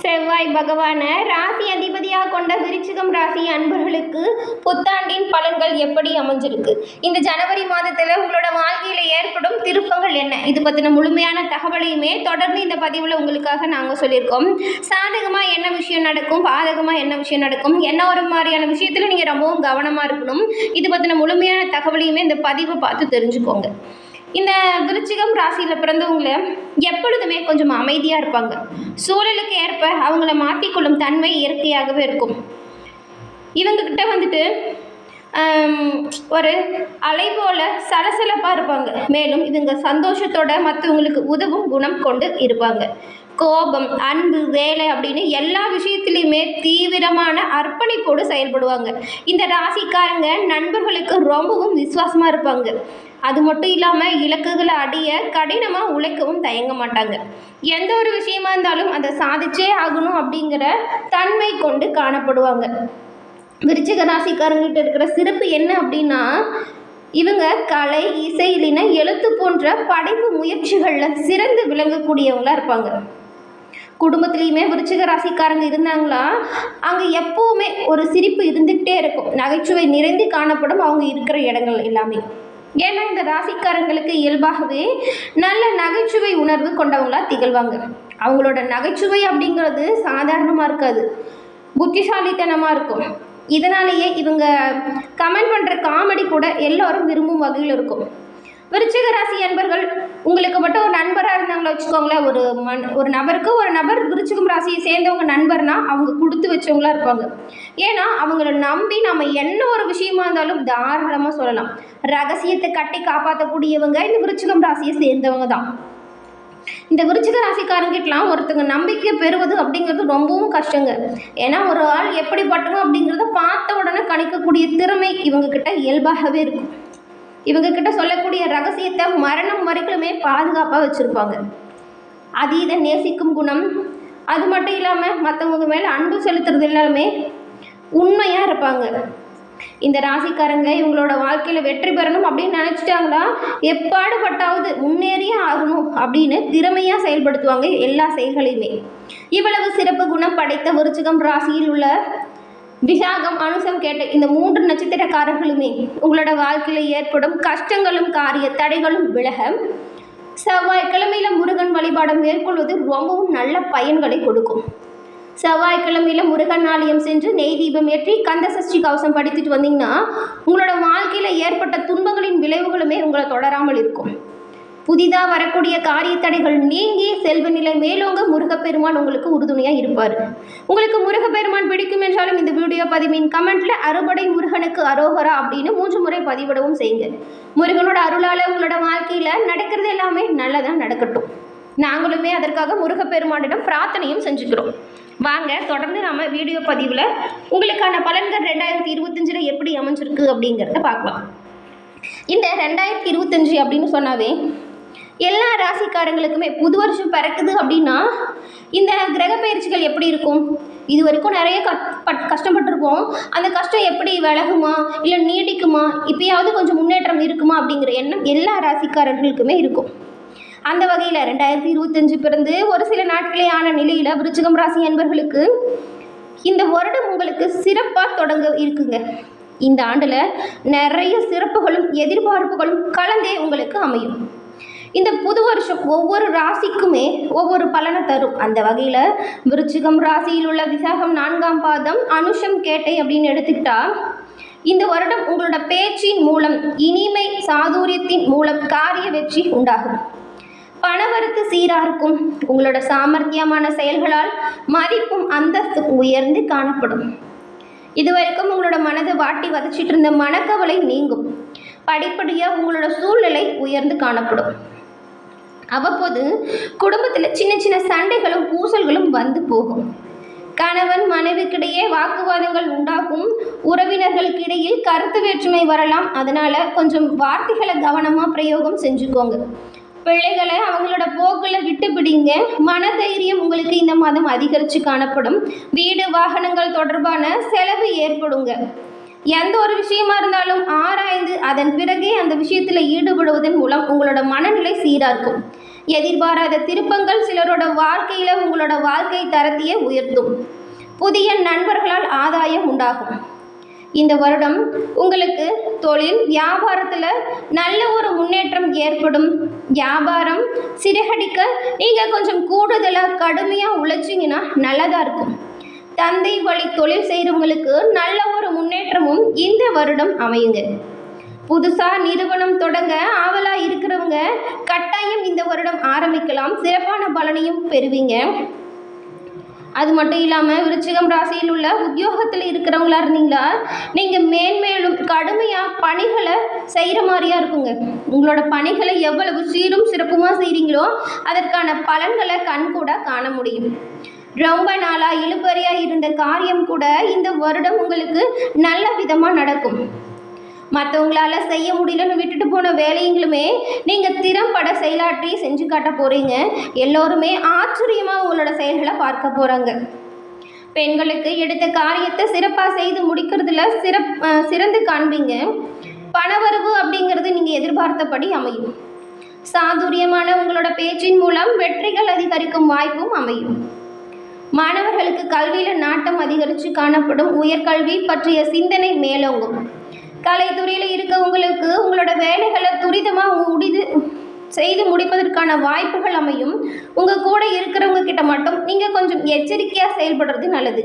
செவ்வாய் பகவான ராசி அதிபதியாக கொண்ட விருச்சிகம் ராசி அன்பர்களுக்கு புத்தாண்டின் பலன்கள் எப்படி அமைஞ்சிருக்கு? இந்த ஜனவரி மாதத்தில் உங்களோட வாழ்க்கையில் ஏற்படும் திருப்பங்கள் என்ன? இது பற்றின முழுமையான தகவலையுமே தொடர்ந்து இந்த பதிவில் உங்களுக்காக நாங்கள் சொல்லியிருக்கோம். சாதகமாக என்ன விஷயம் நடக்கும்? பாதகமாக என்ன விஷயம் நடக்கும்? என்ன ஒரு மாதிரியான விஷயத்தில் நீங்கள் ரொம்பவும் கவனமாக இருக்கணும்? இது பற்றின முழுமையான தகவலையுமே இந்த பதிவை பார்த்து தெரிஞ்சுக்கோங்க. இந்த விருச்சிகம் ராசியில் பிறந்தவங்கள எப்பொழுதுமே கொஞ்சம் அமைதியாக இருப்பாங்க. சூழலுக்கு ஏற்ப அவங்கள மாற்றிக்கொள்ளும் தன்மை இயற்கையாகவே இருக்கும். இவங்கக்கிட்ட வந்துட்டு ஒரு அலை போல சலசலப்பாக இருப்பாங்க. மேலும் இவங்க சந்தோஷத்தோட மற்றவங்களுக்கு உதவும் குணம் கொண்டு இருப்பாங்க. கோபம் அன்பு வேலை அப்படின்னு எல்லா விஷயத்துலையுமே தீவிரமான அர்ப்பணிப்போடு செயல்படுவாங்க. இந்த ராசிக்காரங்க நண்பர்களுக்கு ரொம்பவும் விசுவாசமாக இருப்பாங்க. அது மட்டும் இல்லாமல் இலக்குகளை அடைய கடினமாக உழைக்கவும் தயங்க மாட்டாங்க. எந்த ஒரு விஷயமா இருந்தாலும் அதை சாதிச்சே ஆகணும் அப்படிங்கிற தன்மை கொண்டு காணப்படுவாங்க. விருச்சிக ராசிக்காரங்கிட்ட இருக்கிற சிறப்பு என்ன அப்படின்னா இவங்க கலை இசை இல்லைன்னா எழுத்து போன்ற படைப்பு முயற்சிகளில் சிறந்து விளங்கக்கூடியவங்களாக இருப்பாங்க. குடும்பத்துலேயுமே விருச்சிக ராசிக்காரங்க இருந்தாங்களா அங்கே எப்போவுமே ஒரு சிரிப்பு இருந்துக்கிட்டே இருக்கும். நகைச்சுவை நிறைந்து காணப்படும் அவங்க இருக்கிற இடங்கள் எல்லாமே. ஏன்னா இந்த ராசிக்காரங்களுக்கு இயல்பாகவே நல்ல நகைச்சுவை உணர்வு கொண்டவங்களா திகழ்வாங்க. அவங்களோட நகைச்சுவை அப்படிங்கிறது சாதாரணமாக இருக்காது. புத்திசாலித்தனமாக இருக்கும். இதனாலேயே இவங்க கமெண்ட் பண்ணுற காமெடி கூட எல்லோரும் விரும்பும் வகையில் இருக்கும். விருச்சிக ராசி என்பர்கள் உங்களுக்கு மட்டும் ஒரு நண்பராக இருந்தாங்களா வச்சுக்கோங்களேன். ஒரு மன் ஒரு நபருக்கு ஒரு நபர் விருச்சிகம் ராசியை சேர்ந்தவங்க நண்பர்னா அவங்க கொடுத்து வச்சவங்களா இருப்பாங்க. ஏன்னா அவங்கள நம்பி நம்ம என்ன ஒரு விஷயமா இருந்தாலும் தாராளமாக சொல்லலாம். ரகசியத்தை கட்டி காப்பாற்றக்கூடியவங்க இந்த விருச்சிகம் ராசியை சேர்ந்தவங்க தான். இந்த விருச்சிக ராசிக்காரங்கிட்டலாம் ஒருத்தங்க நம்பிக்கை பெறுவது அப்படிங்கிறது ரொம்பவும் கஷ்டங்க. ஏன்னா ஒரு ஆள் எப்படிப்பட்டவங்க அப்படிங்கிறத பார்த்த உடனே கணிக்கக்கூடிய திறமை இவங்க கிட்ட இயல்பாகவே இருக்கும். இவங்க கிட்ட சொல்லக்கூடிய ரகசியத்தை மரணம் வரைக்குமே பாதுகாப்பாக வச்சுருப்பாங்க. அதீத நேசிக்கும் குணம். அது மட்டும் இல்லாமல் மற்றவங்க மேலே அன்பு செலுத்துறது எல்லாமே உண்மையாக இருப்பாங்க. இந்த ராசிக்காரங்க இவங்களோட வாழ்க்கையில் வெற்றி பெறணும் அப்படின்னு நினச்சிட்டாங்களா? எப்பாடுபட்டாவது முன்னேறியே ஆகணும் அப்படின்னு திறமையாக செயல்படுத்துவாங்க எல்லா செயல்களையுமே. இவ்வளவு சிறப்பு குணம் படைத்த விருச்சிகம் ராசியில் உள்ள விசாகம் அனுசம் கேட்ட இந்த மூன்று நட்சத்திரக்காரர்களுமே உங்களோட வாழ்க்கையில் ஏற்படும் கஷ்டங்களும் காரிய தடைகளும் விலக செவ்வாய்க்கிழமையில முருகன் வழிபாடம் மேற்கொள்வது ரொம்பவும் நல்ல பயன்களை கொடுக்கும். செவ்வாய்க்கிழமையில முருகன் ஆலயம் சென்று நெய் தீபம் ஏற்றி கந்த சஷ்டி கவசம் படித்துட்டு வந்தீங்கன்னா உங்களோட வாழ்க்கையில் ஏற்பட்ட துன்பங்களின் விளைவுகளுமே உங்களை தொடராமல் இருக்கும். புதிதாக வரக்கூடிய காரிய தடைகள் நீங்கி செல்வ நிலை மேலோங்க முருகப்பெருமான் உங்களுக்கு உறுதுணையாக இருப்பார். உங்களுக்கு முருகப்பெருமான் பிடிக்கும் என்றாலும் இந்த வீடியோ பதிவின் கமெண்ட்ல அறுபடை முருகனுக்கு அரோகரா அப்படின்னு மூன்று முறை பதிவிடவும் செய்யுங்க. முருகனோட அருளால் உங்களோட வாழ்க்கையில் நடக்கிறது எல்லாமே நல்லதாக நடக்கட்டும். நாங்களுமே அதற்காக முருகப்பெருமானிடம் பிரார்த்தனையும் செஞ்சுக்கிறோம். வாங்க தொடர்ந்து நாம வீடியோ பதிவில் உங்களுக்கான பலன்கள் ரெண்டாயிரத்தி இருபத்தஞ்சில் எப்படி அமைஞ்சிருக்கு அப்படிங்கிறத பார்க்கலாம். இந்த ரெண்டாயிரத்தி இருபத்தஞ்சு அப்படின்னு சொன்னாவே எல்லா ராசிக்காரங்களுக்குமே புது வருஷம் பிறக்குது அப்படின்னா இந்த கிரக பயிற்சிகள் எப்படி இருக்கும்? இது வரைக்கும் நிறைய கட் பட் கஷ்டப்பட்டிருப்போம். அந்த கஷ்டம் எப்படி விலகுமா? இல்லை நீடிக்குமா? இப்பயாவது கொஞ்சம் முன்னேற்றம் இருக்குமா அப்படிங்கிற எண்ணம் எல்லா ராசிக்காரர்களுக்குமே இருக்கும். அந்த வகையில் ரெண்டாயிரத்தி இருபத்தஞ்சு பிறந்து ஒரு சில நாட்களே ஆன நிலையில் விருச்சிகம் ராசி என்பர்களுக்கு இந்த வருடம் உங்களுக்கு சிறப்பாக தொடங்க இருக்குங்க. இந்த ஆண்டில் நிறைய சிறப்புகளும் எதிர்பார்ப்புகளும் கலந்தே உங்களுக்கு அமையும். இந்த புது வருஷம் ஒவ்வொரு ராசிக்குமே ஒவ்வொரு பலனை தரும். அந்த வகையில் விருச்சிகம் ராசியில் உள்ள விசாகம் நான்காம் பாதம் அனுஷம் கேட்டை அப்படின்னு எடுத்துக்கிட்டா இந்த வருடம் உங்களோட பேச்சின் மூலம் இனிமை சாதுரியத்தின் மூலம் காரிய வெற்றி உண்டாகும். பணவரத்து சீராக இருக்கும். உங்களோட சாமர்த்தியமான செயல்களால் மதிப்பும் அந்தஸ்தும் உயர்ந்து காணப்படும். இதுவரைக்கும் உங்களோட மனதை வாட்டி வதச்சிட்டு இருந்த மனக்கவலை நீங்கும். படிப்படியாக உங்களோட சூழ்நிலை உயர்ந்து காணப்படும். அவ்வப்போது குடும்பத்தில் சின்ன சின்ன சண்டைகளும் பூசல்களும் வந்து போகும். கணவன் மனைவிக்கிடையே வாக்குவாதங்கள் உண்டாகும். உறவினர்களுக்கிடையில் கருத்து வேற்றுமை வரலாம். அதனால் கொஞ்சம் வார்த்தைகளை கவனமாக பிரயோகம் செஞ்சுக்கோங்க. பிள்ளைகளை அவங்களோட போக்கில் விட்டு பிடிங்க. மனதைரியம் உங்களுக்கு இந்த மாதம் அதிகரித்து காணப்படும். வீடு வாகனங்கள் தொடர்பான செலவு ஏற்படுங்க. எந்த ஒரு விஷயமா இருந்தாலும் ஆராய்ந்து அதன் பிறகே அந்த விஷயத்தில் ஈடுபடுவதன் மூலம் உங்களோட மனநிலை சீராக இருக்கும் எதிர்பாராத திருப்பங்கள் சிலரோட வாழ்க்கையில் உங்களோட வாழ்க்கை தரத்தையே உயர்த்தும். புதிய நண்பர்களால் ஆதாயம் உண்டாகும். இந்த வருடம் உங்களுக்கு தொழில் வியாபாரத்தில் நல்ல ஒரு முன்னேற்றம் ஏற்படும். வியாபாரம் சிறகடிக்க நீங்கள் கொஞ்சம் கூடுதலாக கடுமையாக உழைச்சிங்கன்னா நல்லதாக இருக்கும். தந்தை வழி தொழில் செய்கிறவங்களுக்கு நல்ல ஒரு முன்னேற்றமும் இந்த வருடம் அமையுங்க. புதுசாக நிறுவனம் தொடங்க ஆவலாக இருக்கிறவங்க கட்டாயம் இந்த வருடம் ஆரம்பிக்கலாம். சிறப்பான பலனையும் பெறுவீங்க. அது மட்டும் இல்லாமல் விருச்சிகம் ராசியில் உள்ள உத்தியோகத்தில் இருக்கிறவங்களா இருந்தீங்களா நீங்கள் மேன்மேலும் கடுமையாக பணிகளை செய்கிற மாதிரியா இருக்குங்க. உங்களோட பணிகளை எவ்வளவு சீரும் சிறப்புமாக செய்கிறீங்களோ அதற்கான பலன்களை கண்கூட காண முடியும். ரொம்ப நாளாக இழுபறியாக இருந்த காரியம் கூட இந்த வருடம் உங்களுக்கு நல்ல விதமாக நடக்கும். மற்றவங்களால செய்ய முடியலன்னு விட்டுட்டு போன வேலைங்களுமே நீங்கள் திறம்பட செயலாற்றி செஞ்சு காட்ட போகிறீங்க எல்லோருமே ஆச்சரியமாக உங்களோட செயல்களை பார்க்க போகிறாங்க பெண்களுக்கு எடுத்த காரியத்தை சிறப்பாக செய்து முடிக்கிறதுல சிறப் சிறந்து காண்பீங்க. பணவரவு அப்படிங்கிறது நீங்கள் எதிர்பார்த்தபடி அமையும். சாதுரியமான உங்களோட பேச்சின் மூலம் வெற்றிகள் அதிகரிக்கும் வாய்ப்பும் அமையும். மாணவர்களுக்கு கல்வியில் நாட்டம் அதிகரித்து காணப்படும் உயர்கல்வி பற்றிய சிந்தனை மேலோங்கும். கலைத்துறையில் இருக்கவங்களுக்கு உங்களோட வேலைகளை துரிதமாக முடிது செய்து முடிப்பதற்கான வாய்ப்புகள் அமையும். உங்கள் கூட இருக்கிறவங்க கிட்ட மட்டும் நீங்கள் கொஞ்சம் எச்சரிக்கையாக செயல்படுறது நல்லது.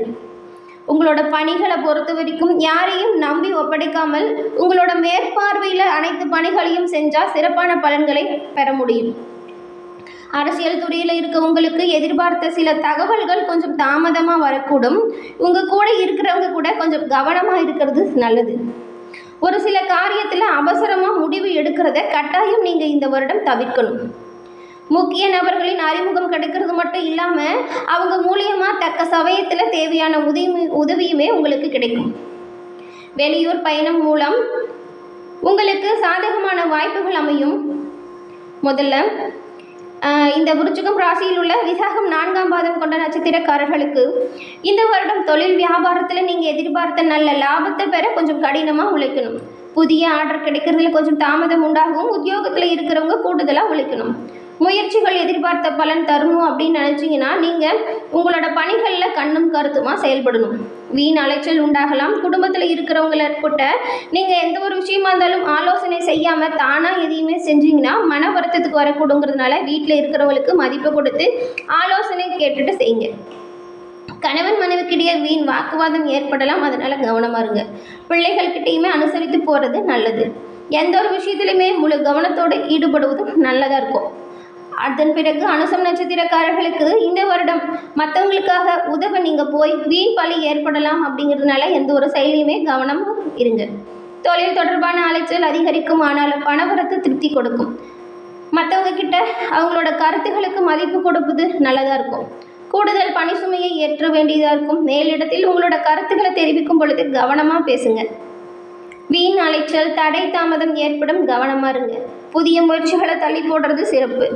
உங்களோட பணிகளை பொறுத்த வரைக்கும் யாரையும் நம்பி ஒப்படைக்காமல் உங்களோட மேற்பார்வையில் அனைத்து பணிகளையும் செஞ்சால் சிறப்பான பலன்களை பெற முடியும். அரசியல் துறையில் இருக்கவங்களுக்கு எதிர்பார்த்த சில தகவல்கள் கொஞ்சம் தாமதமாக வரக்கூடும். உங்கள் கூட இருக்கிறவங்க கூட கொஞ்சம் கவனமாக இருக்கிறது நல்லது. ஒரு சில காரியத்தில் அவசரமாக முடிவு எடுக்கிறத கட்டாயம் நீங்கள் இந்த வருடம் தவிர்க்கணும். முக்கிய நபர்களின் அறிமுகம் கிடைக்கிறது மட்டும் இல்லாமல் அவங்க மூலியமாக தக்க சமயத்தில் தேவையான உதவி உதவியுமே உங்களுக்கு கிடைக்கும். வெளியூர் பயணம் மூலம் உங்களுக்கு சாதகமான வாய்ப்புகள் அமையும். முதல்ல இந்த விருச்சிகம் ராசியில் உள்ள விசாகம் நான்காம் பாதம் கொண்ட நட்சத்திரக்காரர்களுக்கு இந்த வருடம் தொழில் வியாபாரத்தில் நீங்கள் எதிர்பார்த்த நல்ல லாபத்தை பெற கொஞ்சம் கடினமாக உழைக்கணும். புதிய ஆர்டர் கிடைக்கிறதுல கொஞ்சம் தாமதம் உண்டாகும் உத்தியோகத்தில் இருக்கிறவங்க கூடுதலாக உழைக்கணும். முயற்சிகள் எதிர்பார்த்த பலன் தரணும் அப்படின்னு நினச்சிங்கன்னா நீங்கள் உங்களோட பணிகளில் கண்ணும் கருத்துமா செயல்படணும். வீண் அலைச்சல் உண்டாகலாம். குடும்பத்தில் இருக்கிறவங்கள கூட்ட நீங்கள் எந்த ஒரு விஷயமா இருந்தாலும் ஆலோசனை செய்யாமல் தானாக எதையுமே செஞ்சீங்கன்னா மன வருத்தத்துக்கு வரக்கூடுங்கிறதுனால வீட்டில் இருக்கிறவங்களுக்கு மதிப்பு கொடுத்து ஆலோசனை கேட்டுட்டு செய்யுங்க. கணவன் மனைவிக்கிட்டேயே வீண் வாக்குவாதம் ஏற்படலாம். அதனால் கவனமாக இருங்க. பிள்ளைகள்கிட்டையுமே அனுசரித்து போகிறது நல்லது. எந்த ஒரு விஷயத்துலையுமே முழு கவனத்தோடு ஈடுபடுவதும் நல்லதாக இருக்கும். அதன் பிறகு அனுசம் நட்சத்திரக்காரர்களுக்கு இந்த வருடம் மற்றவங்களுக்காக உதவ நீங்கள் போய் வீண் பழி ஏற்படலாம் அப்படிங்கிறதுனால எந்த ஒரு செயலையுமே கவனமாக இருங்க. தொழில் தொடர்பான அலைச்சல் அதிகரிக்கும் ஆனாலும் பணவரத்து திருப்தி கொடுக்கும். மற்றவங்க கிட்ட அவங்களோட கருத்துக்களுக்கு மதிப்பு கொடுப்பது நல்லதாக இருக்கும். கூடுதல் பணி சுமையை ஏற்ற வேண்டியதாக இருக்கும். மேலிடத்தில் உங்களோட கருத்துக்களை தெரிவிக்கும் பொழுது கவனமாக பேசுங்க. வீண் அலைச்சல் தடை தாமதம் ஏற்படும். கவனமாக இருங்க. புதிய முயற்சிகளை தள்ளி போடுறது சிறப்பு.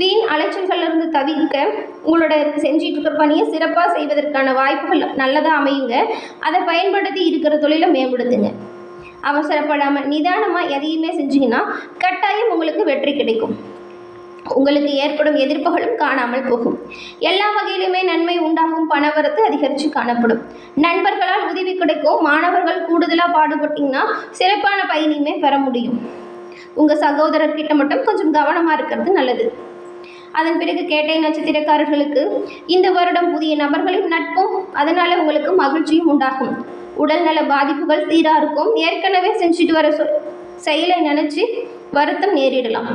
வீண் அலைச்சல்களிலிருந்து தவிர்க்க உங்களோட செஞ்சிட்டு இருக்கிற பணியை சிறப்பாக செய்வதற்கான வாய்ப்புகள் நல்லதாக அமையுங்க. அதை பயன்படுத்தி இருக்கிற தொழிலை மேம்படுத்துங்க. அவசரப்படாமல் நிதானமாக எதையுமே செஞ்சீங்கன்னா கட்டாயம் உங்களுக்கு வெற்றி கிடைக்கும். உங்களுக்கு ஏற்படும் எதிர்ப்புகளும் காணாமல் போகும். எல்லா வகையிலுமே நன்மை உண்டாகும் பணவரத்து அதிகரித்து காணப்படும். நண்பர்களால் உதவி கிடைக்கும். மாணவர்கள் கூடுதலாக பாடுபட்டிங்கன்னா சிறப்பான பயனையுமே பெற முடியும். உங்கள் சகோதரர்கிட்ட மட்டும் கொஞ்சம் கவனமாக இருக்கிறது நல்லது. அதன் பிறகு கேட்டை நட்சத்திரக்காரர்களுக்கு இந்த வருடம் புதிய நபர்களின் நட்பும் அதனால் உங்களுக்கு மகிழ்ச்சியும் உண்டாகும். உடல்நல பாதிப்புகள் சீராக இருக்கும். ஏற்கனவே செஞ்சுட்டு வர சொ- செயலை நினச்சி வருத்தம் நேரிடலாம்.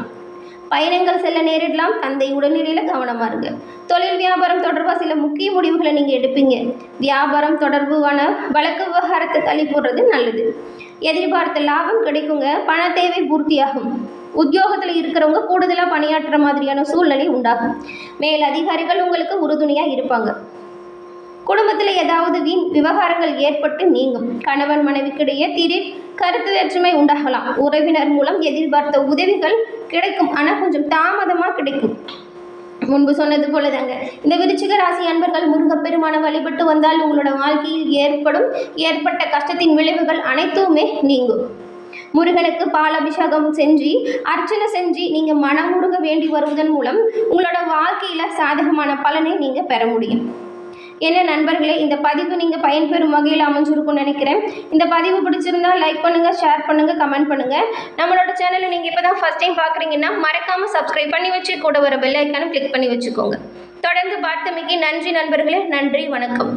பயணங்கள் செல்ல நேரிடலாம். தந்தை உடல்நிலையில் கவனமாக இருங்க. தொழில் வியாபாரம் தொடர்பாக சில முக்கிய முடிவுகளை நீங்கள் எடுப்பீங்க. வியாபாரம் தொடர்பான வழக்கு விவகாரத்தை தள்ளி போடுறது நல்லது. எதிர்பார்த்த லாபம் கிடைக்குங்க. பண தேவை பூர்த்தியாகும். உத்தியோகத்தில் இருக்கிறவங்க கூடுதலாக பணியாற்றுற மாதிரியான சூழ்நிலை உண்டாகும். மேல் அதிகாரிகள் உங்களுக்கு உறுதுணையாக இருப்பாங்க. குடும்பத்தில் ஏதாவது வீண் விவகாரங்கள் ஏற்பட்டு நீங்கும். கணவன் மனைவிக்கிடையே திடீர் கருத்து வேற்றுமை உண்டாகலாம். உறவினர் மூலம் எதிர்பார்த்த உதவிகள் கிடைக்கும். ஆனால் கொஞ்சம் தாமதமாக கிடைக்கும். முன்பு சொன்னது போல தாங்க இந்த விருச்சிக ராசி அன்பர்கள் முருகப்பெருமான வழிபட்டு வந்தால் உங்களோட வாழ்க்கையில் ஏற்படும் ஏற்பட்ட கஷ்டத்தின் விளைவுகள் அனைத்துமே நீங்கும். முருகனுக்கு பாலபிஷேகம் செஞ்சு அர்ச்சனை செஞ்சு நீங்கள் மனமுருக வேண்டி வருவதன் மூலம் உங்களோட வாழ்க்கையில் சாதகமான பலனை நீங்கள் பெற முடியும். என்ன நண்பர்களே இந்த பதிவு நீங்கள் பயன்பெறும் வகையில் அமைஞ்சிருக்கும்னு நினைக்கிறேன். இந்த பதிவு பிடிச்சிருந்தா லைக் பண்ணுங்கள் ஷேர் பண்ணுங்கள் கமெண்ட் பண்ணுங்கள் நம்மளோட சேனலை நீங்கள் இப்போ தான் ஃபஸ்ட் டைம் பார்க்குறீங்கன்னா மறக்காமல் சப்ஸ்கிரைப் பண்ணி வச்சு கூட வர பெல் ஐக்கானும் கிளிக் பண்ணி வச்சுக்கோங்க. தொடர்ந்து பார்த்தமைக்கு நன்றி நண்பர்களே நன்றி வணக்கம்.